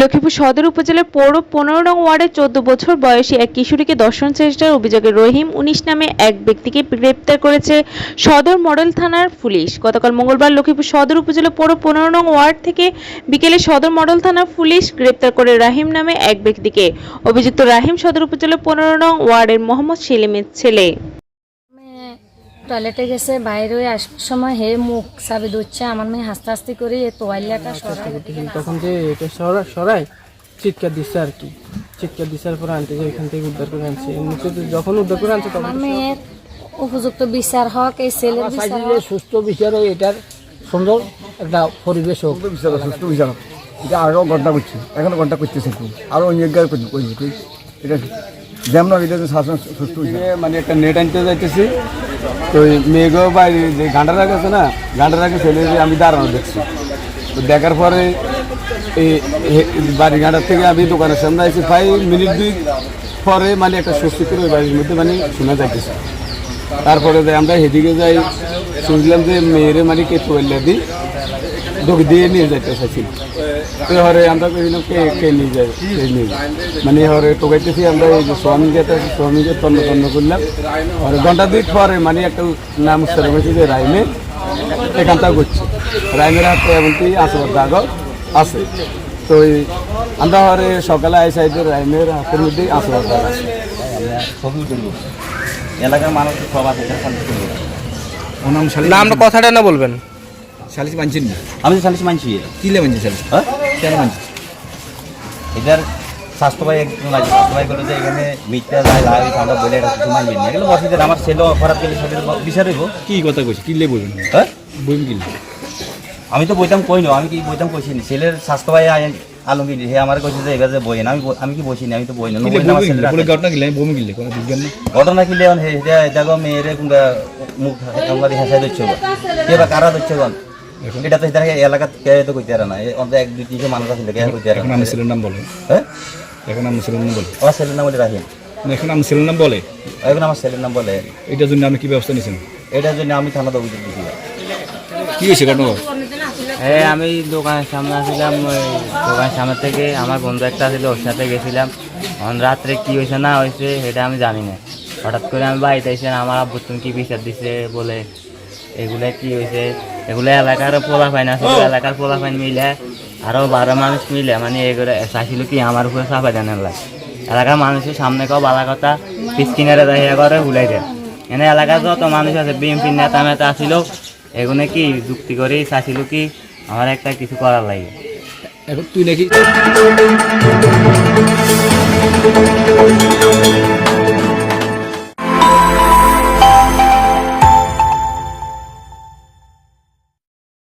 লক্ষ্মীপুর সদর উপজেলার পৌর পনেরো নং ওয়ার্ডের চোদ্দ বছর বয়সী এক কিশোরীকে দর্শন চেষ্টার অভিযোগে রহিম উনিশ নামে এক ব্যক্তিকে গ্রেপ্তার করেছে সদর মডেল থানার পুলিশ। গতকাল মঙ্গলবার লক্ষ্মীপুর সদর উপজেলা পৌর পনেরো নং ওয়ার্ড থেকে বিকেলে সদর মডেল থানার পুলিশ গ্রেপ্তার করে রাহিম নামে এক ব্যক্তিকে। অভিযুক্ত রাহিম সদর উপজেলা পনেরো নং ওয়ার্ডের মোহাম্মদ সেলিমের ছেলে। টয়লেটে গেছে বাইরে হয়ে আসবার সময় হে মুখ চাবি ধরছে আমার মেয়ে হাসতে হাসতে করে এই তোয়াল্লাটা সরাই তখন যে এটা সরা- সরাই চিৎকার দিচ্ছে আর কি। চিৎকার দিচ্ছে পরে আনতে যে ওইখান থেকে উদ্ধার করে আনছে। এমনিতে তো যখন উদ্ধার করে আনছে তখন আমার মেয়ের উপযুক্ত বিচার হোক এই ছেলের বিচার হোক। সুস্থ বিচার হোক এটার সুন্দর একটা পরিবেশ হোক। বিচার সুস্থ বিচার হোক। এটা আগেও ঘণ্টা করছি এখনও ঘণ্টা করতেছে। আরও অন্য করছি এটা যেমন মানে একটা নেট আনতে যাইতেছি। তো মেয়েগো বাইরে যে গান্ডার আছে না, গান্ডার ছেলে আমি দাঁড়ানো দেখছি। তো দেখার পরে এই বাড়ি গান্ডার থেকে আমি দোকানের সামনে আছি প্রায় মিনিট দুই পরে মানে একটা স্বস্তি করে ওই বাড়ির মধ্যে মানে তারপরে আমরা হেদিকে যাই, শুনলাম যে মেয়েরে মানে কে দিই ডোক দিয়ে নিয়ে যাইতে চাইছিল তো হরে আমরা কইলাম কে কে নিয়ে যায় কে নিয়ে যায় মানে হরে টোকাইতেছি আমরা এই যে স্বামী যেটা স্বামীকে তন্ন তন্ন করলাম। হরে ঘণ্টা দুই পরে মানে একটা নাম উচ্চারণ হয়েছে যে রাইমে। এখানটা করছে রাইমের হাতে এমনকি আসবার দাগ আছে। তো এই আমরা হরে সকালে আই সাইডে রাইমের হাতের মধ্যেই আসবার দাগ আছে। এলাকার মানুষ সব আছে নাম কথাটা না বলবেন। শালিশ মানছেন না? আমি তো সালিশ মানছি। কিলে মানছে শালিশ? হ্যাঁ? কেন মানছে এটার স্বাস্থ্য ভাই একজন লাগে। স্বাস্থ্য ভাই বলে যে এখানে মিথ্যা লাই লাই আমরা বলে এটা কিছু মানবেন না। এগুলো বসে আমার ছেলেও খারাপ গেলে সেটা বিচার হইব। কি কথা কইছে? কিলে বলবেন হ্যাঁ? বলবেন কিলে। আমি তো বইতাম কই না আমি কি বইতাম কইছি না ছেলের স্বাস্থ্য ভাই আলমগীর হে আমার কইছে যে এবার যে বই না আমি আমি কি বসি না আমি তো বই না কিলে আমার বলে ঘটনা কিলে? বমি কিলে? কোনো বিজ্ঞান না ঘটনা কি লেন হে দেখো মেয়েরে কোনটা মুখ আমাদের হেসাই দিচ্ছে। বা কারা দিচ্ছে কোন এটা তো এটা এলাকা কে তো কইতে না। অন্তত এক দুই তিনশো মানুষ আছে কে কইতে এখন আমি ছেলের নাম বলে। হ্যাঁ? এখন আমি ছেলের নাম বলে। আমার ছেলের নাম বলে রাহিম। না, এখন আমি ছেলের নাম বলে? এখন আমার ছেলের নাম বলে। এটার জন্য আপনি কি ব্যবস্থা নিয়েছেন? এটার জন্য আমি থানাতে অভিযোগ দিয়েছি কি হয়েছে ঘটনা হ্যাঁ আমি দোকানের সামনে আসছিলাম দোকানের সামনে থেকে আমার বন্ধু একটা ছিল ওর সাথে গেছিলাম। এখন রাত্রে কি হয়েছে না হয়েছে সেটা আমি জানি না। হঠাৎ করে আমি বাড়িতে এসে আমার আব্বু তুমি কি বিচার দিছে বলে এগুলা কি হয়েছে? এগুলো এলাকার পোলা ফাইন আছে এলাকার পোলা ফাইন মিলে আরও বারো মানুষ মিলে মানে এগুলো চাইছিল কি আমার উপরে চাপা দেন এলাকার মানুষের সামনে কেউ বালা কথা পিসকিনারে দেখে করে ভুলাই দেয়। এনে এলাকার যত মানুষ আছে বিএমপির নেতা মেতা আসিল এগুলো কি যুক্তি করে চাইছিল কি আমার একটা কিছু করার লাগে? এখন তুই নাকি